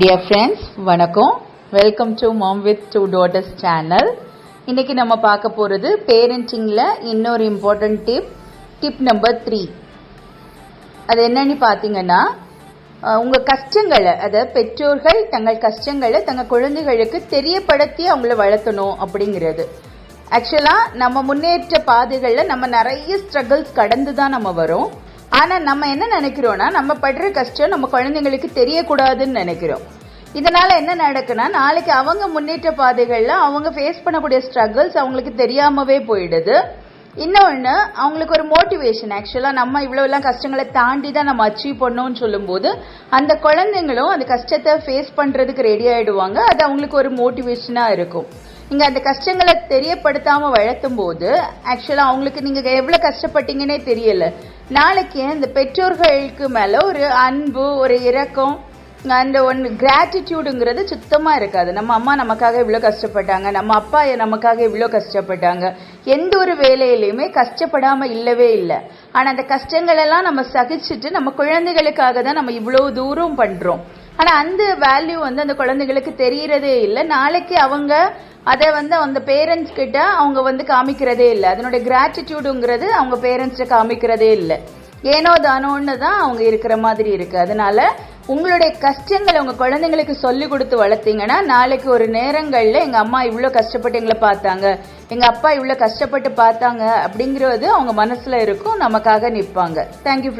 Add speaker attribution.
Speaker 1: Dear friends வணக்கம். Welcome to mom with two daughters channel இன்றைக்கி நம்ம பார்க்க போகிறது பேரண்டிங்கில் இன்னொரு important tip tip number three அது என்னன்னு பார்த்தீங்கன்னா உங்கள் கஷ்டங்களை அதை பெற்றோர்கள் தங்கள் கஷ்டங்களை தங்கள் குழந்தைகளுக்கு தெரியப்படுத்தி அவங்கள வளர்த்தணும் அப்படிங்கிறது. ஆக்சுவலாக நம்ம முன்னேற்ற பாதைகளில் நம்ம நிறைய ஸ்ட்ரகிள்ஸ் கடந்து தான் நம்ம வரோம். ஆனால் நம்ம என்ன நினைக்கிறோன்னா நம்ம படுற கஷ்டம் நம்ம குழந்தைங்களுக்கு தெரியக்கூடாதுன்னு நினைக்கிறோம். இதனால் என்ன நடக்குன்னா நாளைக்கு அவங்க முன்னேற்ற பாதைகளில் அவங்க ஃபேஸ் பண்ணக்கூடிய ஸ்ட்ரகிள்ஸ் அவங்களுக்கு தெரியாமவே போயிடுது. இன்னொன்று அவங்களுக்கு ஒரு மோட்டிவேஷன் ஆக்சுவலாக நம்ம இவ்வளோலாம் கஷ்டங்களை தாண்டி தான் நம்ம அச்சீவ் பண்ணோம்னு சொல்லும்போது அந்த குழந்தைங்களும் அந்த கஷ்டத்தை ஃபேஸ் பண்ணுறதுக்கு ரெடி ஆகிடுவாங்க அது அவங்களுக்கு ஒரு மோட்டிவேஷனாக இருக்கும். நீங்கள் அந்த கஷ்டங்களை தெரியப்படுத்தாமல் வளர்த்தும் போது ஆக்சுவலாக அவங்களுக்கு நீங்கள் எவ்வளோ கஷ்டப்பட்டீங்கன்னே தெரியலை. நாளைக்கு இந்த பெற்றோர்களுக்கு மேல ஒரு அன்பு ஒரு இரக்கம் அந்த ஒன்று கிராட்டிடியூடுங்கிறது சுத்தமாக இருக்காது. நம்ம அம்மா நமக்காக இவ்வளோ கஷ்டப்பட்டாங்க நம்ம அப்பா நமக்காக இவ்வளோ கஷ்டப்பட்டாங்க. எந்த ஒரு வேலையிலையுமே கஷ்டப்படாமல் இல்லவே இல்லை. ஆனால் அந்த கஷ்டங்களெல்லாம் நம்ம சகிச்சுட்டு நம்ம குழந்தைகளுக்காக தான் நம்ம இவ்வளோ தூரம் பண்ணுறோம் ஆனா அந்த வேல்யூ வந்து அந்த குழந்தைகளுக்கு தெரியறதே இல்லை. நாளைக்கு அவங்க அதை வந்து அந்த பேரண்ட்ஸ் கிட்ட அவங்க வந்து காமிக்கிறதே இல்லை. அதனுடைய கிராட்டிடியூடுங்கிறது அவங்க பேரண்ட்ஸ்ட காமிக்கிறதே இல்லை. ஏனோ தானோன்னு தான் அவங்க இருக்கிற மாதிரி இருக்கு. அதனால உங்களுடைய கஷ்டங்களை உங்க குழந்தைங்களுக்கு சொல்லி கொடுத்து வளர்த்தீங்கன்னா நாளைக்கு ஒரு நேரங்கள்ல எங்க அம்மா இவ்வளோ கஷ்டப்பட்டு எங்களை பார்த்தாங்க எங்க அப்பா இவ்வளோ கஷ்டப்பட்டு பார்த்தாங்க அப்படிங்கிறது அவங்க மனசுல இருக்கும் நமக்காக நிற்பாங்க தேங்க்யூ